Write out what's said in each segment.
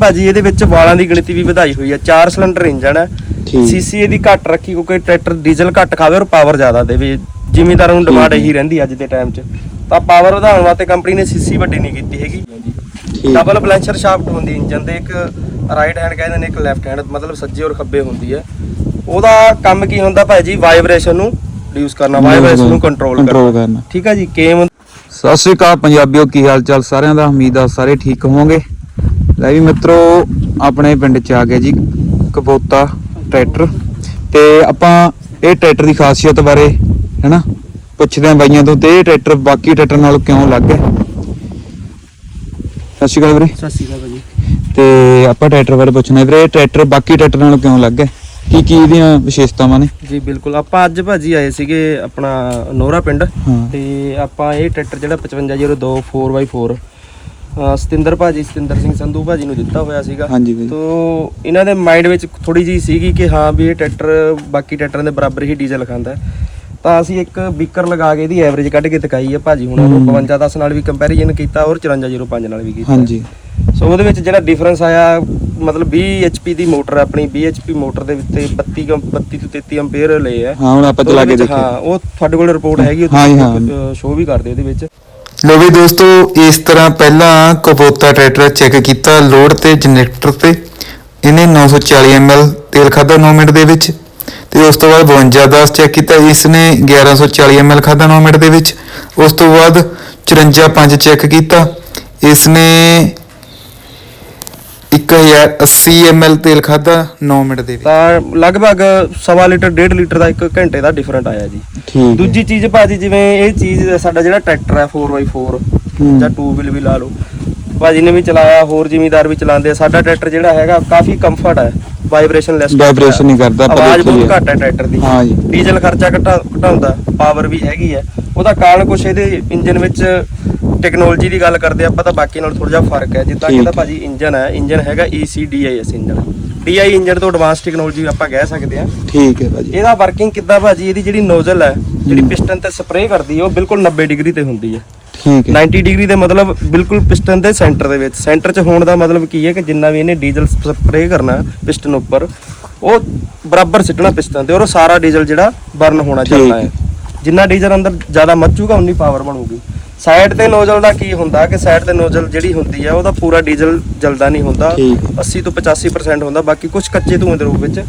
ਭਾਜੀ ਇਹਦੇ ਵਿੱਚ ਵਾਲਾਂ ਦੀ ਗਿਣਤੀ ਵੀ ਵਧਾਈ ਹੋਈ ਹੈ 4 ਸਿਲੰਡਰ ਇੰਜਨ ਹੈ। ਸੀਸੀ ਇਹਦੀ ਘੱਟ ਰੱਖੀ ਕਿਉਂਕਿ ਟਰੈਕਟਰ ਡੀਜ਼ਲ ਘੱਟ ਖਾਵੇ ਔਰ ਪਾਵਰ ਜ਼ਿਆਦਾ ਦੇਵੇ। ਜ਼ਿਮੀਦਾਰਾਂ ਨੂੰ ਡਿਮਾਂਡ ਇਹੀ ਰਹਿੰਦੀ ਅੱਜ ਦੇ ਟਾਈਮ 'ਚ। ਤਾਂ ਪਾਵਰ ਵਧਾਉਣ ਵਾਸਤੇ ਕੰਪਨੀ ਨੇ ਸੀਸੀ ਵੱਡੀ ਨਹੀਂ ਕੀਤੀ ਹੈਗੀ। ਡਬਲ ਬਲੈਂਸਰ ਸ਼ਾਫਟ ਹੁੰਦੀ ਇੰਜਨ ਦੇ ਇੱਕ ਰਾਈਟ ਹੈਂਡ ਕਹਿੰਦੇ ਨੇ ਇੱਕ ਲੈਫਟ ਹੈਂਡ ਮਤਲਬ ਸੱਜੇ ਔਰ ਖੱਬੇ ਹੁੰਦੀ ਹੈ। ਉਹਦਾ ਕੰਮ ਕੀ ਹੁੰਦਾ ਭਾਜੀ? ਵਾਈਬ੍ਰੇਸ਼ਨ ਨੂੰ ਰਿਡਿਊਸ ਕਰਨਾ ਵਾਈਬ੍ਰੇਸ਼ਨ ਨੂੰ ਕੰਟਰੋਲ ਕਰਨਾ। ਠੀਕ ਹੈ ਜੀ ਕੇਮ ਸਤਿ ਸ਼੍ਰੀ ਅਕਾਲ ਪੰਜਾਬੀਓ ਕੀ ਹਾਲ ਚਾਲ ਸਾਰਿਆਂ ਦਾ? ਉਮੀਦ ਆ ਸਾਰੇ ਠੀਕ ਹੋਵੋਗੇ। ਲੈ ਵੀ ਮਿੱਤਰੋ ਆਪਣੇ ਪਿੰਡ ਚ ਆ ਗਿਆ ਜੀ ਕਬੋਤਾ ਟਰੈਕਟਰ। ਤੇ ਆਪਾਂ ਇਹ ਟਰੈਕਟਰ ਦੀ ਖਾਸੀਅਤ ਬਾਰੇ ਹੈਨਾ ਪੁੱਛਦੇ ਆਂ ਬਾਈਆਂ ਤੋਂ ਤੇ ਇਹ ਟਰੈਕਟਰ ਬਾਕੀ ਟਰੈਕਟਰ ਨਾਲੋਂ ਕਿਉਂ ਅਲੱਗ ਹੈ? ਸਤਿ ਸ਼੍ਰੀ ਅਕਾਲ ਵੀਰੇ। ਸਤਿ ਸ਼੍ਰੀ ਅਕਾਲ ਭਾਜੀ। ਤੇ ਆਪਾਂ ਟਰੈਕਟਰ ਬਾਰੇ ਪੁੱਛਣਾ ਵੀਰੇ ਇਹ ਟਰੈਕਟਰ ਬਾਕੀ ਟਰੈਕਟਰ ਨਾਲੋਂ ਕਿਉਂ ਅਲੱਗ ਹੈ? ਕੀ ਕੀ ਇਹਦੀਆਂ ਵਿਸ਼ੇਸ਼ਤਾਵਾਂ ਨੇ? ਜੀ ਬਿਲਕੁਲ। ਆਪਾਂ ਅੱਜ ਭਾਜੀ ਆਏ ਸੀਗੇ ਆਪਣਾ ਨੋਰਾ ਪਿੰਡ। ਤੇ ਆਪਾਂ ਇਹ ਟਰੈਕਟਰ ਜਿਹੜਾ 5502 4x4 ਅਹ ਸਤਿੰਦਰ ਭਾਜੀ ਸਤਿੰਦਰ ਸਿੰਘ ਸੰਧੂ ਭਾਜੀ ਨੂੰ ਦਿੱਤਾ ਹੋਇਆ ਸੀਗਾ। ਹਾਂਜੀ ਵੀਰੇ ਤੋ ਇਹਨਾਂ ਦੇ ਮਾਈਂਡ ਵਿੱਚ ਥੋੜੀ ਜੀ ਸੀਗੀ ਕਿ ਹਾਂ ਵੀ ਇਹ ਟਰੈਕਟਰ ਬਾਕੀ ਟਰੈਕਟਰਾਂ ਦੇ ਬਰਾਬਰ ਹੀ ਡੀਜ਼ਲ ਖਾਂਦਾ ਹੈ। ਤਾਂ ਅਸੀਂ ਇੱਕ ਬੀਕਰ ਲਗਾ ਕੇ ਇਹਦੀ ਐਵਰੇਜ ਕੱਢ ਕੇ ਦਿਖਾਈ ਹੈ ਭਾਜੀ ਹੁਣ ਨੂੰ। ਹਮ। 5210 ਨਾਲ ਵੀ ਕੰਪੈਰੀਜ਼ਨ ਕੀਤਾ ਔਰ 5405 ਨਾਲ ਵੀ ਕੀਤਾ। ਹਾਂਜੀ। ਸੋ ਉਹਦੇ ਵਿੱਚ ਜਿਹੜਾ ਡਿਫਰੈਂਸ ਆਇਆ ਮਤਲਬ 20 HP ਦੀ ਮੋਟਰ ਹੈ ਆਪਣੀ 20 HP ਮੋਟਰ ਦੇ ਵਿੱਚ ਤੇ 32 ਕੰ- 32 ਤੋਂ 33 ਐਂਪੀਅਰ ਲਏ ਆ ਹਾਂ ਹੁਣ ਆਪਾਂ ਚਲਾ ਕੇ ਉਹਦੇ ਵਿੱਚ ਦੇਖੀਏ। ਹਾਂ ਉਹ ਤੁਹਾਡੇ ਕੋਲ ਰਿਪੋਰਟ ਹੈਗੀ ਹਾਂ ਜੀ, ਹਾਂ। ਸ਼ੋਅ ਵੀ ਕਰਦੇ ਉਹਦੇ ਵਿੱਚ। ਲੋ ਵੀ ਦੋਸਤੋ, ਇਸ ਤਰ੍ਹਾਂ ਪਹਿਲਾਂ ਕਪੋਤਾ ਟਰੈਕਟਰ ਚੈੱਕ ਕੀਤਾ, ਲੋਡ ਤੇ, ਜਨਰੇਟਰ ਤੇ। ਇਹਨੇ 940 ml ਤੇਲ ਖਾਦਾ 9 ਮਿੰਟ ਦੇ ਵਿੱਚ। ਤੇ ਉਸ ਤੋਂ ਬਾਅਦ 52 10 ਚੈੱਕ ਕੀਤਾ ਇਸ ਨੇ 1140 ml ਖਾਦਾ 9 ਮਿੰਟ ਦੇ ਵਿੱਚ। ਉਸ ਤੋਂ ਬਾਅਦ 54 5 ਚੈੱਕ ਕੀਤਾ ਇਸ ਨੇ 1080 ml ਤੇਲ ਖਾਦਾ 9 ਮਿੰਟ ਦੇ ਵਿੱਚ। ਤਾਂ ਲਗਭਗ ਸਵਾ ਲੀਟਰ 1.5 ਲੀਟਰ ਦਾ ਇੱਕ ਘੰਟੇ ਦਾ ਡਿਫਰੈਂਟ ਆਇਆ ਜੀ। ਠੀਕ ਦੂਜੀ ਚੀਜ਼ ਭਾਜੀ ਜਿਵੇਂ ਇਹ ਚੀਜ਼ ਸਾਡਾ ਜਿਹੜਾ ਟਰੈਕਟਰ ਹੈ 4x4 ਹੂੰ। ਜਾਂ 2 ਵੀਲ ਵੀ ਲਾ ਲਓ। ਭਾਜੀ ਨੇ ਵੀ ਚਲਾਇਆ ਹੋਰ ਜ਼ਿਮੀਦਾਰ ਵੀ ਚਲਾਉਂਦੇ ਆ। ਸਾਡਾ ਟਰੈਕਟਰ ਜਿਹੜਾ ਹੈਗਾ ਕਾਫੀ ਕੰਫਰਟ ਹੈ ਵਾਈਬ੍ਰੇਸ਼ਨ ਲੈਸ Vibration ਨਹੀਂ ਕਰਦਾ, ਆਪਾਂ ਆਵਾਜ਼ ਬਹੁਤ। ਘੱਟ ਹੈ ਟਰੈਕਟਰ ਦੀ। ਹਾਂ ਜੀ। ਡੀਜ਼ਲ ਖਰਚਾ ਘਟਾ- ਘਟਾਉਂਦਾ ਪਾਵਰ ਵੀ ਹੈਗੀ ਹੈ। ਉਹਦਾ ਕਾਰਨ ਕੁਛ ਇਹਦੇ ਇੰਜਨ ਵਿੱਚ ਟੈਕਨੋਲੋਜੀ ਦੀ ਗੱਲ ਕਰਦੇ ਆਪਾਂ ਤਾਂ ਬਾਕੀ ਨਾਲ ਥੋੜਾ ਜਿਹਾ ਫ਼ਰਕ ਹੈ। ਜਿੱਦਾਂ ਕਿ ਇਹਦਾ। ਭਾਜੀ ਇੰਜਨ ਹੈ ਇੰਜਨ ਹੈਗਾ ECDIS ਇੰਜਨ DI ਇੰਜਨ ਤੋਂ ਐਡਵਾਂਸ ਟੈਕਨੋਲੋਜੀ ਆਪਾਂ ਕਹਿ ਸਕਦੇ ਹਾਂ। ਠੀਕ ਹੈ ਭਾਜੀ। ਇਹਦਾ ਵਰਕਿੰਗ ਕਿੱਦਾਂ ਭਾਜੀ? ਇਹਦੀ ਜਿਹੜੀ ਨੋਜ਼ਲ ਹੈ ਜਿਹੜੀ ਪਿਸਟਨ ਤੇ ਸਪਰੇਅ ਕਰਦੀ ਹੈ ਉਹ ਬਿਲਕੁਲ 90 ਡਿਗਰੀ ਤੇ ਹੁੰਦੀ ਹੈ। ਠੀਕ ਹੈ। 90 ਡਿਗਰੀ ਦੇ ਮਤਲਬ ਬਿਲਕੁਲ ਪਿਸਟਨ ਦੇ ਸੈਂਟਰ ਦੇ ਵਿੱਚ। ਸੈਂਟਰ 'ਚ ਹੋਣ ਦਾ ਮਤਲਬ ਕੀ ਹੈ ਕਿ ਜਿੰਨਾ ਵੀ ਇਹਨੇ ਡੀਜ਼ਲ ਸਪਰੇਅ ਕਰਨਾ ਪਿਸਟਨ ਉੱਪਰ ਉਹ ਬਰਾਬਰ ਸਿੱਟਣਾ ਪਿਸਟਨ ਤੇ ਔਰ ਉਹ ਸਾਰਾ ਡੀਜ਼ਲ ਜਿਹੜਾ ਬਰਨ ਹੋਣਾ ਚਾਹੀਦਾ। ਹੈ। ਜਿੰਨਾ ਡੀਜ਼ਲ ਅੰਦਰ ਜ਼ਿਆਦਾ ਮੱਚੂਗਾ ਉਨੀ ਪਾਵਰ ਬਣੂਗੀ। ਸਾਈਡ ਤੇ ਨੋਜ਼ਲ ਦਾ ਕੀ ਹੁੰਦਾ ਕਿ ਸਾਈਡ ਤੇ ਨੋਜ਼ਲ ਜਿਹੜੀ ਹੁੰਦੀ ਹੈ ਉਹਦਾ ਪੂਰਾ ਡੀਜ਼ਲ ਜਲਦਾ ਨਹੀਂ ਹੁੰਦਾ ਠੀਕ ਹੈ। 80 ਤੋਂ 85% ਹੁੰਦਾ ਬਾਕੀ ਕੁਝ ਕੱਚੇ ਧੂਏ ਦੇ ਰੂਪ ਵਿੱਚ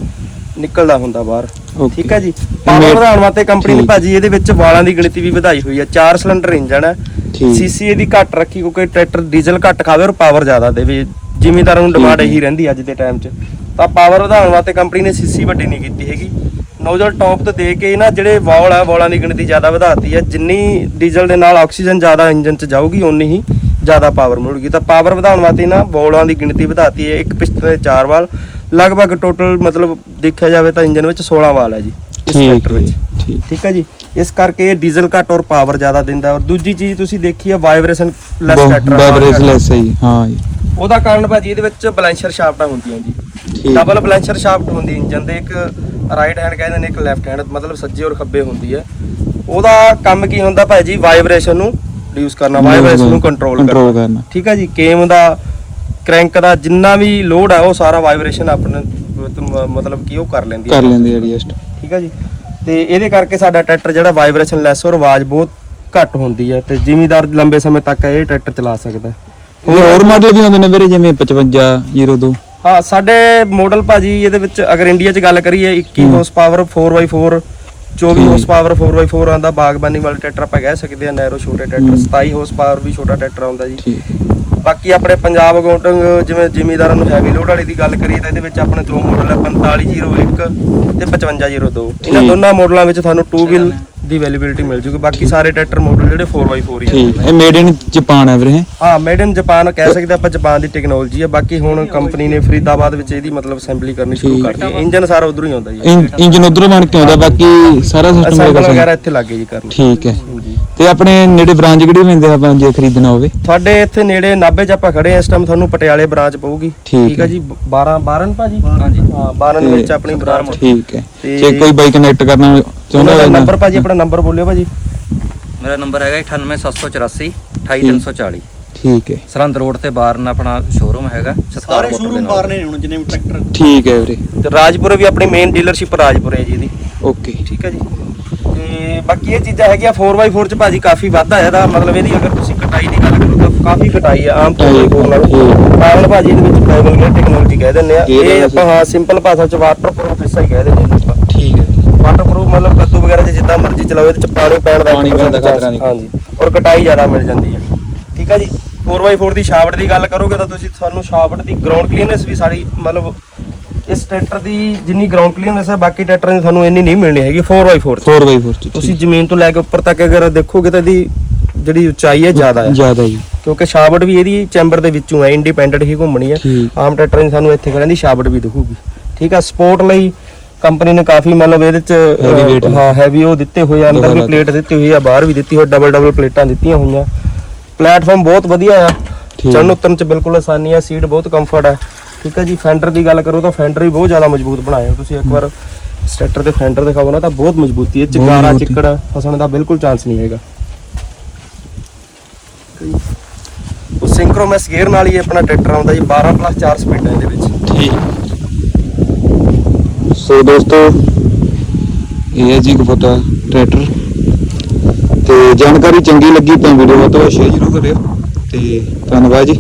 ਨਿਕਲਦਾ ਹੁੰਦਾ ਬਾਹਰ Okay. ਠੀਕ ਹੈ ਜੀ ਪਾਵਰ ਵਧਾਉਣ ਵਾਸਤੇ ਕੰਪਨੀ ਨੇ ਠੀਕ। ਭਾਜੀ ਇਹਦੇ ਵਿੱਚ ਵਾਲਾਂ ਦੀ ਗਿਣਤੀ ਵੀ ਵਧਾਈ ਹੋਈ ਹੈ 4 ਸਿਲੰਡਰ ਇੰਜਨ ਹੈ ਠੀਕ। ਸੀਸੀ ਇਹਦੀ ਘੱਟ ਰੱਖੀ ਕਿਉਂਕਿ ਟਰੈਕਟਰ ਡੀਜ਼ਲ ਘੱਟ ਖਾਵੇ ਔਰ ਪਾਵਰ ਜ਼ਿਆਦਾ ਦੇਵੇ ਜ਼ਿਮੀਦਾਰਾਂ ਨੂੰ ਡਿਮਾਂਡ। ਇਹੀ ਰਹਿੰਦੀ ਅੱਜ ਦੇ ਟਾਈਮ 'ਚ ਤਾਂ ਪਾਵਰ ਵਧਾਉਣ ਵਾਸਤੇ ਕੰਪਨੀ ਨੇ ਸੀਸੀ ਵੱਡੀ ਨਹੀਂ ਕੀਤੀ ਹੈਗੀ ਨੋਜ਼ਲ ਟੌਪ ਤੇ ਦੇ ਕੇ ਨਾ ਜਿਹੜੇ ਵਾਲ ਆ ਵਾਲਾਂ ਦੀ ਗਿਣਤੀ ਜ਼ਿਆਦਾ ਵਧਾਤੀ ਹੈ ਜਿੰਨੀ ਡੀਜ਼ਲ ਦੇ ਨਾਲ ਆਕਸੀਜਨ ਜ਼ਿਆਦਾ ਇੰਜਨ 'ਚ ਜਾਊਗੀ ਓਨੀ ਹੀ ਜ਼ਿਆਦਾ ਪਾਵਰ ਮਿਲੂਗੀ। ਤਾਂ ਪਾਵਰ ਵਧਾਉਣ ਵਾਸਤੇ ਨਾ ਵਾਲਾਂ ਦੀ ਗਿਣਤੀ ਵਧਾਤੀ ਹੈ ਇੱਕ ਪਿਸਟਨ ਦੇ 4 ਵਾਲ। ਲਗਭਗ ਟੋਟਲ ਮਤਲਬ ਦੇਖਿਆ ਜਾਵੇ ਤਾਂ ਇੰਜਨ ਵਿੱਚ 16 ਵਾਲ ਹੈ ਜੀ ਇਸ ਠੀਕ ਵਿੱਚ। ਹੈ ਠੀਕ। ਠੀਕ ਹੈ ਜੀ? ਇਸ ਕਰਕੇ ਇਹ ਡੀਜ਼ਲ ਘੱਟ ਔਰ ਪਾਵਰ ਜ਼ਿਆਦਾ ਦਿੰਦਾ। ਔਰ ਦੂਜੀ ਚੀਜ਼ ਤੁਸੀਂ ਦੇਖੀ ਹੈ vibration less tractor vibration less ਹੈ ਜੀ ਹਾਂ ਜੀ। ਉਹਦਾ ਕਾਰਨ ਭਾਜੀ ਇਹਦੇ ਵਿੱਚ ਬਲੈਂਸਰ ਸ਼ਾਫਟਾਂ ਹੁੰਦੀਆਂ ਜੀ। ਡਬਲ ਬਲੈਂਸਰ ਸ਼ਾਫਟ ਹੁੰਦੀ ਇੰਜਨ ਦੇ ਇੱਕ ਰਾਈਟ ਹੈਂਡ ਕਹਿੰਦੇ ਨੇ ਇੱਕ ਲੈਫਟ ਹੈਂਡ ਮਤਲਬ ਸੱਜੇ ਔਰ ਖੱਬੇ ਹੁੰਦੀ ਹੈ। ਉਹਦਾ ਕੰਮ ਕੀ ਹੁੰਦਾ ਭਾਜੀ ਵਾਈਬ੍ਰੇਸ਼ਨ ਨੂੰ ਰਿਡਿਊਸ ਕਰਨਾ ਵਾਈਬ੍ਰੇਸ਼ਨ ਨੂੰ ਕੰਟਰੋਲ ਕਰਨਾ। ਠੀਕ ਹੈ ਜੀ? ਕੇਮ ਦਾ ਕ੍ਰੈਂਕ ਦਾ ਜਿੰਨਾ ਵੀ ਲੋਡ ਹੈ ਉਹ ਸਾਰਾ ਵਾਈਬ੍ਰੇਸ਼ਨ ਆਪਣੇ ਮਤਲਬ ਕਿ ਉਹ ਕਰ ਲੈਂਦੀ ਹੈ। ਕਰ ਲੈਂਦੇ ਐਡਜਸਟ ਠੀਕ ਹੈ ਜੀ? ਤੇ ਇਹਦੇ ਕਰਕੇ ਸਾਡਾ ਟਰੈਕਟਰ ਜਿਹੜਾ ਵਾਈਬ੍ਰੇਸ਼ਨ ਲੈਸ ਔਰ ਆਵਾਜ਼ ਬਹੁਤ ਘੱਟ ਹੁੰਦੀ ਹੈ ਤੇ ਜ਼ਿਮੀਦਾਰ ਲੰਬੇ ਸਮੇਂ ਤੱਕ ਇਹ ਟਰੈਕਟਰ ਚਲਾ ਸਕਦਾ ਹੈ। ਹੋਰ ਮਾਡਲ ਵੀ ਹੁੰਦੇ ਨੇ ਵੀਰੇ? ਜਿਵੇਂ 5502 ਹਾਂ ਸਾਡੇ ਮਾਡਲ ਭਾਜੀ ਇਹਦੇ ਵਿੱਚ ਅਗਰ ਇੰਡੀਆ 'ਚ ਗੱਲ ਕਰੀਏ 21 ਹੂੰ। ਹਾਰਸ ਪਾਵਰ 4x4 24 ਠੀਕ। ਹਾਰਸ ਪਾਵਰ 4x4 ਆਂਦਾ ਬਾਗਬਾਨੀ ਵਾਲੇ ਟਰੈਕਟਰ ਆਪਾਂ ਕਹਿ ਸਕਦੇ ਆ ਨੈਰੋ ਛੋਟੇ ਟਰੈਕਟਰ ਹੂੰ। 27 ਹਾਰਸ ਪਾਵਰ ਵੀ ਛੋਟਾ ਟਰੈਕਟਰ ਆਉਂਦਾ ਜੀ ਬਾਕੀ ਆਪਣੇ ਪੰਜਾਬ ਅਕਾਊਂਟਿੰਗ ਜਿਵੇਂ ਜ਼ਿਮੀਦਾਰਾਂ ਨੂੰ ਹੈਵੀ ਲੋਡ ਵਾਲੀ ਦੀ ਗੱਲ ਕਰੀਏ ਤਾਂ ਇਹਦੇ ਵਿੱਚ ਆਪਣੇ ਦੋ ਮਾਡਲ ਹੈ 4501 ਤੇ 5502 ਇਹਨਾਂ। ਦੋਨਾਂ ਮਾਡਲਾਂ ਵਿੱਚ ਤੁਹਾਨੂੰ 2 ਵੀਲ ਦੀ ਅਵੇਲੇਬਿਲਿਟੀ ਮਿਲ ਜੂਗੀ। ਬਾਕੀ ਸਾਰੇ ਟਰੈਕਟਰ ਮਾਡਲ ਜਿਹੜੇ 4x4 ਹੀ ਠੀਕ। ਆ ਇਹ ਮੇਡ ਇਨ ਜਾਪਾਨ ਹੈ ਵੀਰੇ ਹੈਂ? ਹਾਂ ਮੇਡ ਇਨ ਜਾਪਾਨ ਕਹਿ ਸਕਦੇ ਆਪਾਂ ਜਾਪਾਨ ਦੀ ਟੈਕਨੋਲੋਜੀ ਹੈ ਬਾਕੀ ਹੁਣ ਕੰਪਨੀ ਨੇ ਫਰੀਦਾਬਾਦ ਵਿੱਚ ਇਹਦੀ ਮਤਲਬ ਅਸੈਂਬਲੀ ਕਰਨੀ ਸ਼ੁਰੂ ਠੀਕ। ਕਰਤੀ ਹੈ। ਇੰਜਨ ਸਾਰਾ ਉਧਰੋਂ ਹੀ ਆਉਂਦਾ ਜੀ। ਇੰਜਨ ਉਧਰੋਂ ਬਣ ਕੇ ਆਉਂਦਾ ਬਾਕੀ ਸਾਰਾ ਸਿਸਟਮ ਅਸੈਂਬਲ ਵਗੈਰਾ ਇੱਥੇ ਲੱਗੇ ਜੀ ਕਰਨ। ਠੀਕ ਹੈ। ਤੇ ਆਪਣੇ ਨੇੜੇ ਬ੍ਰਾਂਚ ਕਿਹੜੀ ਪੈਂਦੇ ਆਪਾਂ ਜੇ ਖਰੀਦਣਾ ਹੋਵੇ? ਤੁਹਾਡੇ ਇੱਥੇ ਨੇੜੇ ਨਾਭੇ 'ਚ ਆਪਾਂ ਖੜੇ ਹਾਂ। ਇਸ ਟਾਈਮ ਤੁਹਾਨੂੰ ਪਟਿਆਲੇ ਬ੍ਰਾਂਚ ਪਊਗੀ। ਠੀਕ ਹੈ। ਹੈ। ਜੀ। 12 12 ਭਾਜੀ ਹਾਂ 12 ਤੇ- ਵਿੱਚ ਆਪਣੀ ਬ੍ਰਾਂਚ ਠੀਕ ਹੈ। ਤੇ- ਜੇ ਕੋਈ ਬਾਈ ਕਨੈਕਟ ਕਰਨਾ ਚਾਹੁੰਦਾ ਉਹਨਾਂ ਦਾ ਹੋਵੇ ਨੰਬਰ ਭਾਜੀ ਆਪਣਾ ਨੰਬਰ ਬੋਲਿਓ ਭਾਜੀ। ਮੇਰਾ ਨੰਬਰ ਹੈਗਾ 98784 28340 ਠੀਕ ਹੈ। ਸਰਹੰਦ ਰੋਡ ਤੇ ਬਾਰਨ ਆਪਣਾ ਸ਼ੋਰੂਮ ਹੈਗਾ ਸਤਕਾਰ ਸਾਰੇ ਮੋਟਰ ਦੇ ਸ਼ੋਰੂਮ ਨਾਲ। ਬਾਹਰ ਨੇ ਹੁਣ ਜਿੰਨੇ ਵੀ ਟਰੈਕਟਰ ਠੀਕ ਹੈ ਵੀਰੇ। ਤੇ ਰਾਜਪੁਰੇ ਵੀ ਆਪਣੀ ਮੇਨ ਡੀਲਰਸ਼ਿਪ ਰਾਜਪੁਰੇ ਹੈ ਜੀ ਇਹਦੀ। ਓਕੇ। ਠੀਕ ਹੈ ਜੀ। ਤੇ ਬਾਕੀ ਇਹ ਚੀਜ਼ਾਂ ਹੈਗੀਆਂ 4x4 ਚ ਭਾਜੀ ਕਾਫੀ ਵਾਧਾ ਇਹਦਾ ਮਤਲਬ ਇਹਦੀ ਅਗਰ ਤੁਸੀਂ ਕਟਾਈ ਦੀ ਗੱਲ ਕਰੋ ਤਾਂ ਕਾਫੀ ਕਟਾਈ ਆ ਆਮ 4x4 ਨਾਲੋਂ। ਪਾਵਲ ਭਾਜੀ ਇਹਦੇ ਵਿੱਚ ਪਾਵਲ ਗੇਅਰ ਟੈਕਨੋਲੋਜੀ ਕਹਿ ਦਿੰਦੇ ਆ। ਇਹ ਇਹ ਤਾਂ ਆਪਾਂ ਹਾਂ ਸਿੰਪਲ ਭਾਸ਼ਾ ਚ ਵਾਟਰਪ੍ਰੂਫ ਹਿੱਸਾ ਹੀ ਕਹਿ ਦਿੰਦੇ ਹਾਂ ਆਪਾਂ ਠੀਕ ਹੈ ਵਾਟਰਪ੍ਰੂਫ ਮਤਲਬ ਕੱਦੂ ਵਗੈਰਾ 'ਚ ਜਿੱਦਾਂ ਮਰਜ਼ੀ ਚਲਾਓ ਇਹਦੇ ਚ ਪਾਣੀ ਪੈਣ ਦਾ ਪਾਣੀ ਪੈਣ ਦਾ ਖਤਰਾ ਨਹੀਂ। ਹਾਂਜੀ ਔਰ ਕਟਾਈ ਜ਼ਿਆਦਾ ਮਿਲ ਜਾਂਦੀ ਹੈ। ਠੀਕ ਹੈ ਜੀ? 4x4 ਦੀ ਸ਼ਾਫਟ ਦੀ ਗੱਲ ਕਰੋਗੇ ਤਾਂ ਤੁਸੀਂ ਤੁਹਾਨੂੰ ਸ਼ਾਫਟ ਦੀ ਗਰਾਊਂਡ ਕਲੀਅਰਨੈਸ ਵੀ ਸਾਰੀ ਮਤਲਬ ਇਸ ਟਰੈਕਟਰ ਦੀ ਜਿੰਨੀ ਗਰਾਊਂਡ ਕਲੀਅਰਨੈਸ ਹੈ ਬਾਕੀ ਟਰੈਕਟਰਾਂ ਦੀ ਤੁਹਾਨੂੰ ਇੰਨੀ ਨਹੀਂ ਮਿਲਣੀ ਹੈਗੀ 4x4 ਚ। 4x4 ਚ ਤੁਸੀਂ ਜ਼ਮੀਨ ਤੋਂ ਲੈ ਕੇ ਉੱਪਰ ਤੱਕ ਅਗਰ ਦੇਖੋਗੇ ਤਾਂ ਇਹਦੀ ਜਿਹੜੀ ਉਚਾਈ ਹੈ ਜ਼ਿਆਦਾ ਹੈ। ਜ਼ਿਆਦਾ ਜੀ। ਕਿਉਂਕਿ ਸ਼ਾਫਟ ਵੀ ਇਹਦੀ ਚੈਂਬਰ ਦੇ ਵਿੱਚੋਂ ਹੈ ਇੰਡੀਪੈਂਡੈਂਟ ਹੀ ਘੁੰਮਣੀ ਹੈ। ਠੀਕ। ਆਮ ਟਰੈਕਟਰਾਂ ਦੀ ਸਾਨੂੰ ਇੱਥੇ ਖੜਨ ਦੀ ਸ਼ਾਫਟ ਵੀ ਦਿਖੂਗੀ। ਠੀਕ ਹੈ ਸਪੋਰਟ ਲਈ ਕੰਪਨੀ ਨੇ ਕਾਫੀ ਮਤਲਬ ਇਹਦੇ ਚ ਹਾਂ ਹੈਵੀ ਉਹ ਦਿੱਤੇ ਹੋਏ ਆ ਅੰਦਰ ਵੀ ਪਲੇਟ ਦਿੱਤੀ ਹੋਈ ਆ ਬਾਹਰ ਵੀ ਦਿੱਤੀ ਹੋਈ ਡਬਲ ਡਬਲ ਪਲੇਟਾਂ ਦਿੱਤੀਆਂ ਹੋਈਆਂ। ਪਲੇਟਫਾਰਮ ਬਹੁਤ ਵਧੀਆ ਆ। ਠੀਕ। ਚੜ੍ਹਨ ਉਤਰਨ ਚ ਬਿਲਕੁਲ ਆਸਾਨੀ ਆ ਸੀਟ ਬਹੁਤ ਕੰਫਰਟ ਹੈ ਠੀਕ ਹੈ ਜੀ ਫੈਂਡਰ ਦੀ ਗੱਲ ਕਰੋ ਤਾਂ ਫੈਂਡਰ ਵੀ ਬਹੁਤ ਜ਼ਿਆਦਾ ਮਜ਼ਬੂਤ ਬਣਾਏ ਤੁਸੀਂ ਇੱਕ ਵਾਰ। ਸਟੈਟਰ ਤੇ ਫੈਂਡਰ ਦਿਖਾਓ ਨਾ ਤਾਂ ਬਹੁਤ ਮਜ਼ਬੂਤੀ ਹੈ ਚਿਕਾਰਾ। ਚਿੱਕੜ ਫਸਣ ਦਾ ਬਿਲਕੁਲ ਚਾਂਸ ਨਹੀਂ ਹੈਗਾ। ਉਹ ਸਿੰਕਰੋਮੈਸ ਗੇਅਰ ਨਾਲ ਹੀ ਆਪਣਾ ਟਰੈਕਟਰ ਆਉਂਦਾ ਜੀ 12 ਪਲੱਸ 4 ਸਪੀਡਾਂ ਇਹਦੇ ਵਿੱਚ। ਠੀਕ। ਸੋ ਦੋਸਤੋ, ਇਹ ਹੈ ਜੀ ਕਪੋਤਾ ਟਰੈਕਟਰ। ਤੇ ਜਾਣਕਾਰੀ ਚੰਗੀ ਲੱਗੀ ਤਾਂ ਵੀਡੀਓ ਵੱਧ ਤੋਂ ਵੱਧ ਸ਼ੇਅਰ ਜ਼ਰੂਰ ਕਰਿਓ। ਤੇ ਧੰਨਵਾਦ ਜੀ।